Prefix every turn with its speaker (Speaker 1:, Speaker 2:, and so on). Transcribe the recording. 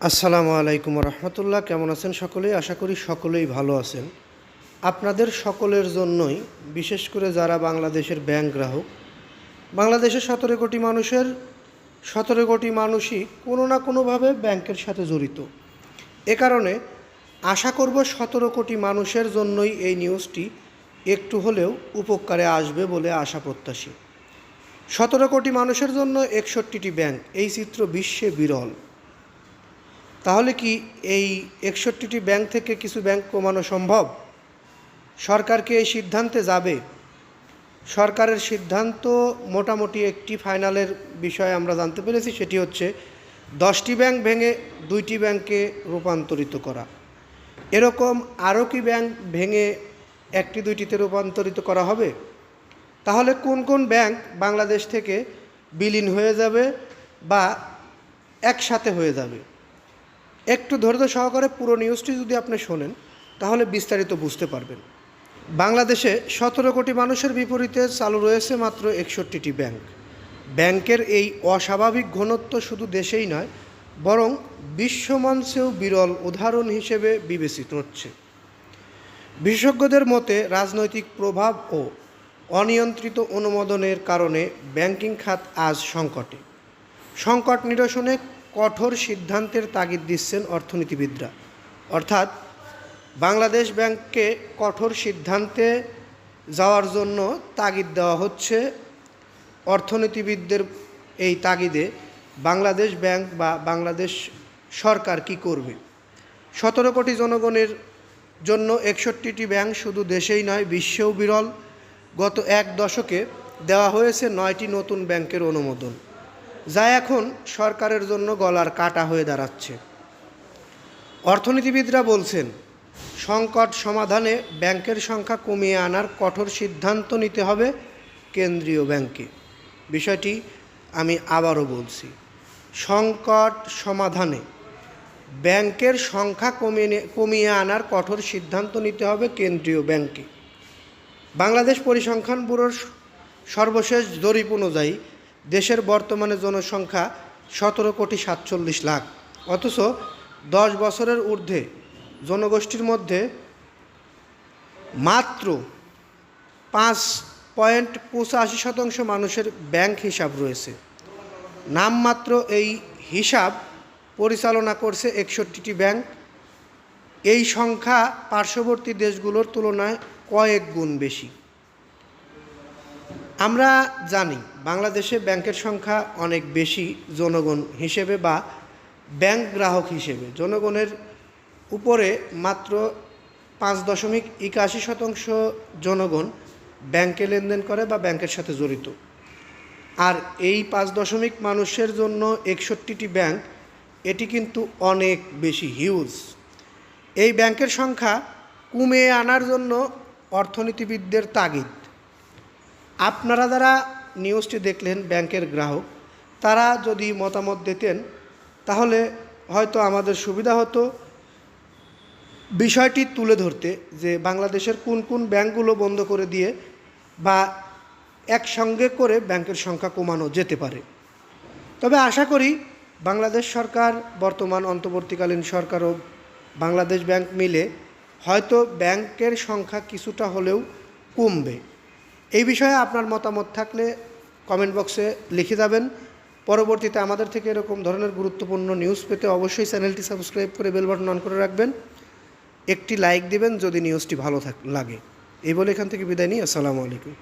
Speaker 1: আসসালামু আলাইকুম রহমতুল্লাহ, কেমন আছেন সকলেই? আশা করি সকলেই ভালো আছেন। আপনাদের সকলের জন্যই, বিশেষ করে যারা বাংলাদেশের ব্যাংক গ্রাহক, বাংলাদেশের সতেরো কোটি মানুষের, সতেরো কোটি মানুষই কোনো না কোনোভাবে ব্যাংকের সাথে জড়িত। এ কারণে আশা করব সতেরো কোটি মানুষের জন্যই এই নিউজটি একটু হলেও উপকারে আসবে বলে আশা প্রত্যাশী। সতেরো কোটি মানুষের জন্য একষট্টিটি ব্যাংক, এই চিত্র বিশ্বে বিরল। তাহলে কি এই একষট্টিটি ব্যাংক থেকে কিছু ব্যাংক কমানো সম্ভব? সরকারকে এই সিদ্ধান্তে যাবে? সরকারের সিদ্ধান্ত মোটামুটি একটি ফাইনালের বিষয়ে আমরা জানতে পেরেছি, সেটি হচ্ছে দশটি ব্যাংক ভেঙে দুইটি ব্যাংকে রূপান্তরিত করা। এরকম আরও কি ব্যাংক ভেঙে একটি দুইটিতে রূপান্তরিত করা হবে? তাহলে কোন কোন ব্যাংক বাংলাদেশ থেকে বিলীন হয়ে যাবে বা একসাথে হয়ে যাবে? একটু ধৈর্য সহকারে পুরো নিউজটি যদি আপনি শোনেন, তাহলে বিস্তারিত বুঝতে পারবেন। বাংলাদেশে সতেরো কোটি মানুষের বিপরীতে চালু রয়েছে মাত্র একষট্টিটি ব্যাংক। ব্যাংকের এই অস্বাভাবিক ঘনত্ব শুধু দেশেই নয়, বরং বিশ্বমঞ্চেও বিরল উদাহরণ হিসেবে বিবেচিত হচ্ছে। বিশেষজ্ঞদের মতে, রাজনৈতিক প্রভাব ও অনিয়ন্ত্রিত অনুমোদনের কারণে ব্যাংকিং খাত আজ সংকটে। সংকট নিরসনে কঠোর সিদ্ধান্তের তাগিদ দিচ্ছেন অর্থনীতিবিদরা। অর্থাৎ বাংলাদেশ ব্যাংককে কঠোর সিদ্ধান্তে যাওয়ার জন্য তাগিদ দেওয়া হচ্ছে। অর্থনীতিবিদদের এই তাগিদে বাংলাদেশ ব্যাংক বা বাংলাদেশ সরকার কি করবে? সতেরো কোটি জনগণের জন্য একষট্টিটি ব্যাংক শুধু দেশেই নয়, বিশ্বেও বিরল। গত এক দশকে দেওয়া হয়েছে নয়টি নতুন ব্যাংকের অনুমোদন। যা এখন সরকারের জন্য গলার কাটা হয়ে দাঁড়াচ্ছে। অর্থনীতিবিদরা বলছেন, সংকট সমাধানে ব্যাংকের সংখ্যা কমিয়ে আনার কঠোর সিদ্ধান্ত নিতে হবে কেন্দ্রীয় ব্যাংকে। বিষয়টি আমি আবারও বলছি, সংকট সমাধানে ব্যাংকের সংখ্যা কমিয়ে কমিয়ে আনার কঠোর সিদ্ধান্ত নিতে হবে কেন্দ্রীয় ব্যাংকে। বাংলাদেশ পরিসংখ্যান ব্যুরোর সর্বশেষ জরিপ অনুযায়ী দেশের বর্তমানে জনসংখ্যা সতেরো কোটি সাতচল্লিশ লাখ। অথচ দশ বছরের ঊর্ধ্বে জনগোষ্ঠীর মধ্যে মাত্র পাঁচ পয়েন্ট পঁচাশি শতাংশ মানুষের ব্যাংক হিসাব রয়েছে। নামমাত্র এই হিসাব পরিচালনা করছে একষট্টিটি ব্যাংক। এই সংখ্যা পার্শ্ববর্তী দেশগুলোর তুলনায় কয়েক গুণ বেশি। আমরা জানি বাংলাদেশে ব্যাংকের সংখ্যা অনেক বেশি জনগণ হিসেবে বা ব্যাংক গ্রাহক হিসেবে। জনগণের উপরে মাত্র পাঁচ দশমিক একাশি শতাংশ জনগণ ব্যাংকে লেনদেন করে বা ব্যাংকের সাথে জড়িত। আর এই পাঁচ দশমিক মানুষের জন্য একষট্টিটি ব্যাংক, এটি কিন্তু অনেক বেশি হিউজ এই ব্যাংকের সংখ্যা কমিয়ে আনার জন্য অর্থনীতিবিদদের তাগিদ। আপনারা যারা নিউজটি দেখলেন, ব্যাংকের গ্রাহক, তারা যদি মতামত দিতেন, তাহলে হয়তো আমাদের সুবিধা হতো। বিষয়টি তুলে ধরতে যে বাংলাদেশের কোন কোন ব্যাংকগুলো বন্ধ করে দিয়ে বা একসঙ্গে করে ব্যাংকের সংখ্যা কমানো যেতে পারে। তবে আশা করি বাংলাদেশ সরকার, বর্তমান অন্তর্বর্তীকালীন সরকার ও বাংলাদেশ ব্যাংক মিলে হয়তো ব্যাংকের সংখ্যা কিছুটা হলেও কমবে। এই বিষয়ে আপনার মতামত থাকলে কমেন্ট বক্সে লিখে যাবেন। পরবর্তীতে আমাদের থেকে এরকম ধরনের গুরুত্বপূর্ণ নিউজ পেতে অবশ্যই চ্যানেলটি সাবস্ক্রাইব করে বেল বাটন অন করে রাখবেন। একটি লাইক দিবেন যদি নিউজটি ভালো লাগে। এই বলে এখান থেকে বিদায় নিই। আসসালামু আলাইকুম।